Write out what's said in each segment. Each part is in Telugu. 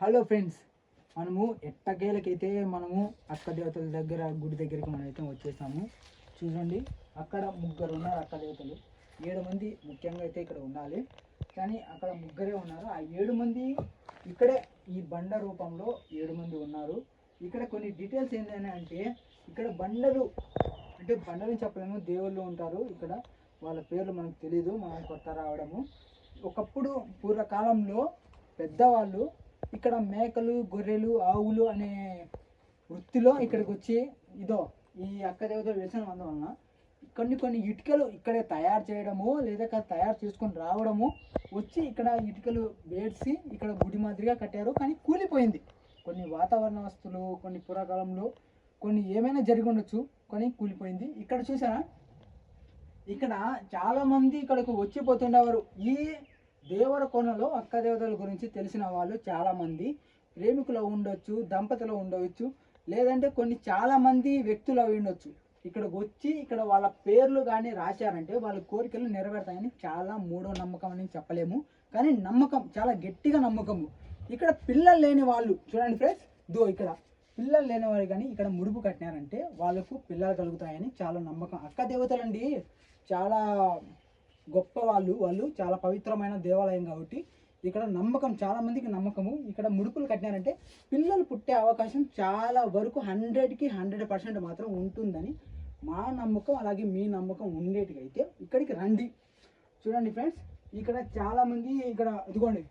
హలో ఫ్రెండ్స్ మనము ఎట్టకేలకైతే మనము అక్క దేవతల దగ్గర గుడి దగ్గరికి మనమైతే వచ్చేసాము. చూడండి అక్కడ ముగ్గురు ఉన్నారు అక్క దేవతలు ఏడు మంది ముఖ్యంగా అయితే ఇక్కడ ఉండాలి. కానీ అక్కడ ముగ్గురే ఉన్నారు. ఆ ఏడు మంది ఇక్కడే ఈ బండ రూపంలో ఏడు మంది ఉన్నారు. ఇక్కడ కొన్ని డీటెయిల్స్ ఏంటని అంటే ఇక్కడ బండలు అంటే బండలు చెప్పలేము దేవుళ్ళు ఉంటారు ఇక్కడ. వాళ్ళ పేర్లు మనకు తెలియదు మనం కొత్త రావడము. ఒకప్పుడు పూర్వకాలంలో పెద్దవాళ్ళు ఇక్కడ మేకలు గొర్రెలు ఆవులు అనే వృత్తిలో ఇక్కడికి వచ్చి ఇదో ఈ అక్క దేవత వ్యసనం అందువలన కొన్ని కొన్ని ఇటుకలు ఇక్కడే తయారు చేయడము లేదా తయారు చేసుకొని రావడము వచ్చి ఇక్కడ ఇటుకలు వేడ్చి ఇక్కడ గుడి మాదిరిగా కట్టారు. కానీ కూలిపోయింది. కొన్ని వాతావరణ వస్తువులు కొన్ని పురాకాలంలో కొన్ని ఏమైనా జరిగి ఉండొచ్చు కానీ కూలిపోయింది. ఇక్కడ చూసారా? ఇక్కడ చాలామంది ఇక్కడకు వచ్చిపోతుండేవారు ఈ దేవర కొనలో అక్క దేవతల గురించి తెలిసిన వాళ్ళు చాలామంది. ప్రేమికులు ఉండొచ్చు దంపతులు ఉండవచ్చు లేదంటే కొన్ని చాలామంది వ్యక్తులు అవి ఉండొచ్చు. ఇక్కడికి వచ్చి ఇక్కడ వాళ్ళ పేర్లు కానీ రాశారంటే వాళ్ళ కోరికలు నెరవేరుతాయని చాలా మూడో నమ్మకం అని చెప్పలేము. కానీ నమ్మకం చాలా గట్టిగా నమ్మకము ఇక్కడ పిల్లలు లేని వాళ్ళు చూడండి ఫ్రెండ్స్ దో ఇక్కడ. పిల్లలు లేని వారు కానీ ఇక్కడ ముడుపు కట్టినారంటే వాళ్ళకు పిల్లలు కలుగుతాయని చాలా నమ్మకం. అక్క దేవతలండి చాలా గొప్ప వాళ్ళు వాళ్ళు చాలా పవిత్రమైన దేవాలయం కాబట్టి ఇక్కడ నమ్మకం చాలామందికి నమ్మకము. ఇక్కడ ముడుపులు కట్టినారంటే పిల్లలు పుట్టే అవకాశం చాలా వరకు హండ్రెడ్కి హండ్రెడ్ పర్సెంట్ మాత్రం ఉంటుందని మా నమ్మకం అలాగే మీ నమ్మకం ఉండేటికైతే ఇక్కడికి రండి. చూడండి ఫ్రెండ్స్ ఇక్కడ చాలామంది ఇక్కడ ఇదిగోండి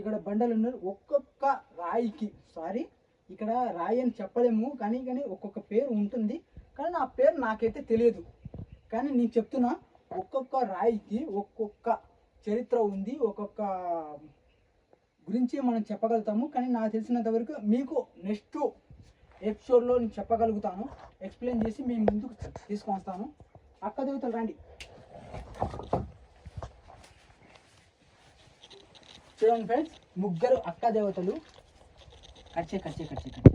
ఇక్కడ బండలు ఉన్నారు. ఒక్కొక్క రాయికి సారీ ఇక్కడ రాయి అని చెప్పలేము కానీ కానీ ఒక్కొక్క పేరు ఉంటుంది. కానీ నా పేరు నాకైతే తెలియదు. కానీ నేను చెప్తున్నా ఒక్కొక్క రాయికి ఒక్కొక్క చరిత్ర ఉంది ఒక్కొక్క గురించి మనం చెప్పగలుగుతాము. కానీ నాకు తెలిసినంత వరకు మీకు నెక్స్ట్ ఎపిసోడ్లో నేను చెప్పగలుగుతాను. ఎక్స్ప్లెయిన్ చేసి మీ ముందుకు తీసుకొని వస్తాను. అక్క దేవతలు రండి. చూడండి ఫ్రెండ్స్ ముగ్గురు అక్క దేవతలు. కచ్చే కచ్చే కచ్చే కచ్చే